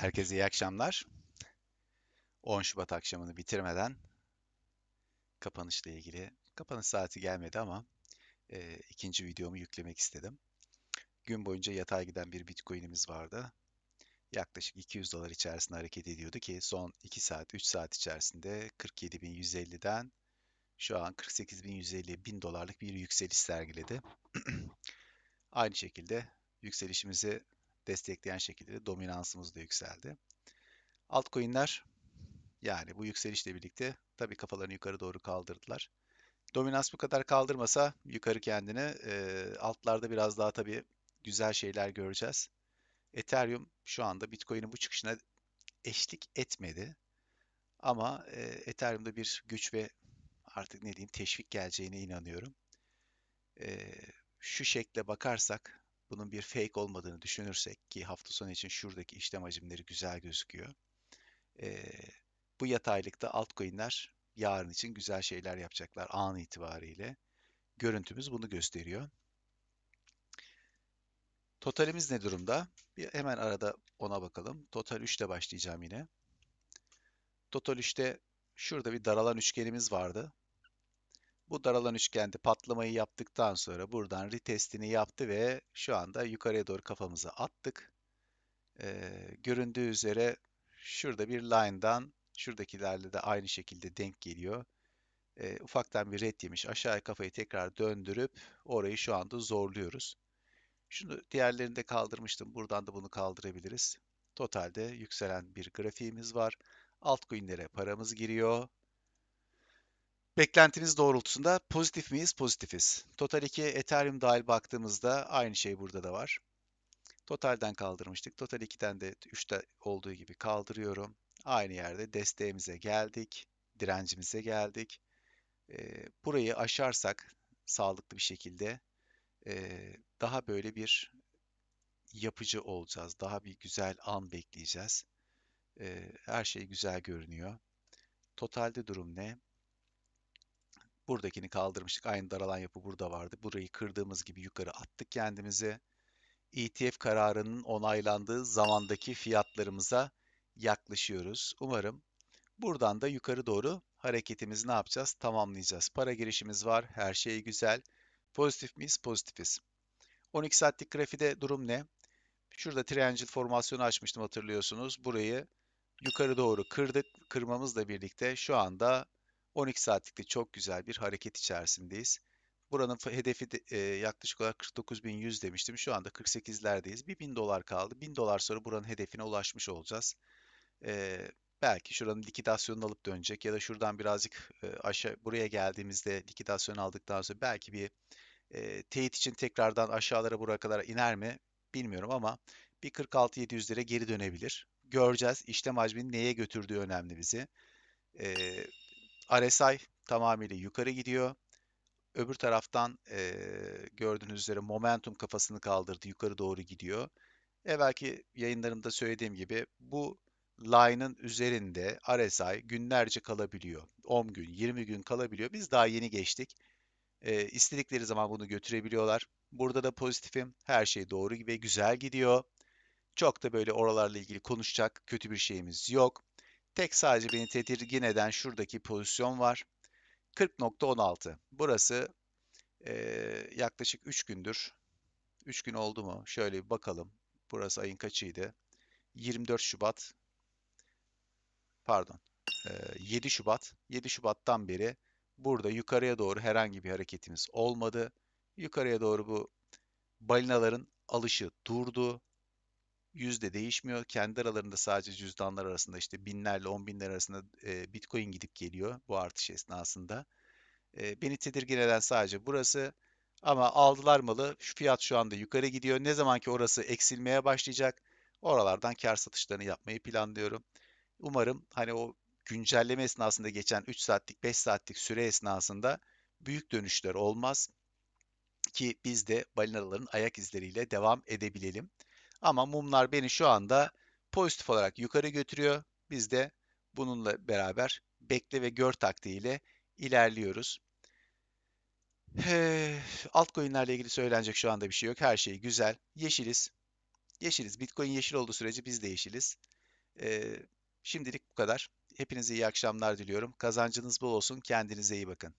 Herkese iyi akşamlar. 10 Şubat akşamını bitirmeden kapanışla ilgili kapanış saati gelmedi ama e, ikinci videomu yüklemek istedim. Gün boyunca yatay giden bir Bitcoin'imiz vardı. Yaklaşık 200 dolar içerisinde hareket ediyordu ki son 2 saat 3 saat içerisinde 47.150'den şu an 48.150 bin dolarlık bir yükseliş sergiledi. Aynı şekilde yükselişimizi destekleyen şekilde dominansımız da yükseldi. Altcoin'ler yani bu yükselişle birlikte tabii kafalarını yukarı doğru kaldırdılar. Dominans bu kadar kaldırmasa yukarı kendini e, altlarda biraz daha tabii güzel şeyler göreceğiz. Ethereum şu anda Bitcoin'in bu çıkışına eşlik etmedi. Ama e, Ethereum'da bir güç ve artık ne diyeyim teşvik geleceğine inanıyorum. E, şu şekle bakarsak bunun bir fake olmadığını düşünürsek ki hafta sonu için şuradaki işlem hacimleri güzel gözüküyor. Ee, bu yataylıkta altcoin'ler yarın için güzel şeyler yapacaklar an itibariyle. Görüntümüz bunu gösteriyor. Totalimiz ne durumda? Bir hemen arada ona bakalım. Total 3 ile başlayacağım yine. Total 3'te şurada bir daralan üçgenimiz vardı. Bu daralan üçgende patlamayı yaptıktan sonra buradan retestini yaptı ve şu anda yukarıya doğru kafamızı attık. Ee, göründüğü üzere şurada bir line'dan şuradakilerle de aynı şekilde denk geliyor. Ee, ufaktan bir red yemiş. Aşağıya kafayı tekrar döndürüp orayı şu anda zorluyoruz. Şunu diğerlerinde kaldırmıştım. Buradan da bunu kaldırabiliriz. Totalde yükselen bir grafiğimiz var. Altcoin'lere paramız giriyor. Beklentimiz doğrultusunda pozitif miyiz? Pozitifiz. Total 2 Ethereum dahil baktığımızda aynı şey burada da var. Totalden kaldırmıştık. Total 2'den de 3'te olduğu gibi kaldırıyorum. Aynı yerde desteğimize geldik. Direncimize geldik. burayı aşarsak sağlıklı bir şekilde daha böyle bir yapıcı olacağız. Daha bir güzel an bekleyeceğiz. her şey güzel görünüyor. Totalde durum ne? Buradakini kaldırmıştık. Aynı daralan yapı burada vardı. Burayı kırdığımız gibi yukarı attık kendimizi. ETF kararının onaylandığı zamandaki fiyatlarımıza yaklaşıyoruz. Umarım buradan da yukarı doğru hareketimizi ne yapacağız? Tamamlayacağız. Para girişimiz var. Her şey güzel. Pozitif miyiz? Pozitifiz. 12 saatlik grafide durum ne? Şurada triangle formasyonu açmıştım hatırlıyorsunuz. Burayı yukarı doğru kırdık. Kırmamızla birlikte şu anda 12 saatlikte çok güzel bir hareket içerisindeyiz. Buranın hedefi de, e, yaklaşık olarak 49.100 demiştim. Şu anda 48'lerdeyiz. Bir 1000 dolar kaldı. 1000 dolar sonra buranın hedefine ulaşmış olacağız. E, belki şuranın likidasyonunu alıp dönecek ya da şuradan birazcık e, aşağı buraya geldiğimizde likidasyon aldıktan sonra belki bir e, teyit için tekrardan aşağılara buraya kadar iner mi bilmiyorum ama bir 46.700'lere geri dönebilir. Göreceğiz. İşlem hacminin neye götürdüğü önemli bizi. E, RSI tamamıyla yukarı gidiyor. Öbür taraftan e, gördüğünüz üzere momentum kafasını kaldırdı, yukarı doğru gidiyor. Evvelki yayınlarımda söylediğim gibi bu line'ın üzerinde RSI günlerce kalabiliyor. 10 gün, 20 gün kalabiliyor. Biz daha yeni geçtik. E, istedikleri zaman bunu götürebiliyorlar. Burada da pozitifim. Her şey doğru ve güzel gidiyor. Çok da böyle oralarla ilgili konuşacak kötü bir şeyimiz yok. Tek sadece beni tedirgin eden şuradaki pozisyon var. 40.16. Burası e, yaklaşık 3 gündür. 3 gün oldu mu? Şöyle bir bakalım. Burası ayın kaçıydı? 24 Şubat. Pardon. E, 7 Şubat. 7 Şubat'tan beri burada yukarıya doğru herhangi bir hareketimiz olmadı. Yukarıya doğru bu balinaların alışı durdu yüzde değişmiyor. Kendi aralarında sadece cüzdanlar arasında işte binlerle on binler arasında e, Bitcoin gidip geliyor bu artış esnasında. E, beni tedirgin eden sadece burası. Ama aldılar malı. Şu fiyat şu anda yukarı gidiyor. Ne zaman ki orası eksilmeye başlayacak, oralardan kar satışlarını yapmayı planlıyorum. Umarım hani o güncelleme esnasında geçen 3 saatlik 5 saatlik süre esnasında büyük dönüşler olmaz ki biz de balinaların ayak izleriyle devam edebilelim. Ama mumlar beni şu anda pozitif olarak yukarı götürüyor. Biz de bununla beraber bekle ve gör taktiğiyle ilerliyoruz. Altcoin'lerle ilgili söylenecek şu anda bir şey yok. Her şey güzel. Yeşiliz. Yeşiliz. Bitcoin yeşil olduğu sürece biz de yeşiliz. Ee, şimdilik bu kadar. Hepinize iyi akşamlar diliyorum. Kazancınız bol olsun. Kendinize iyi bakın.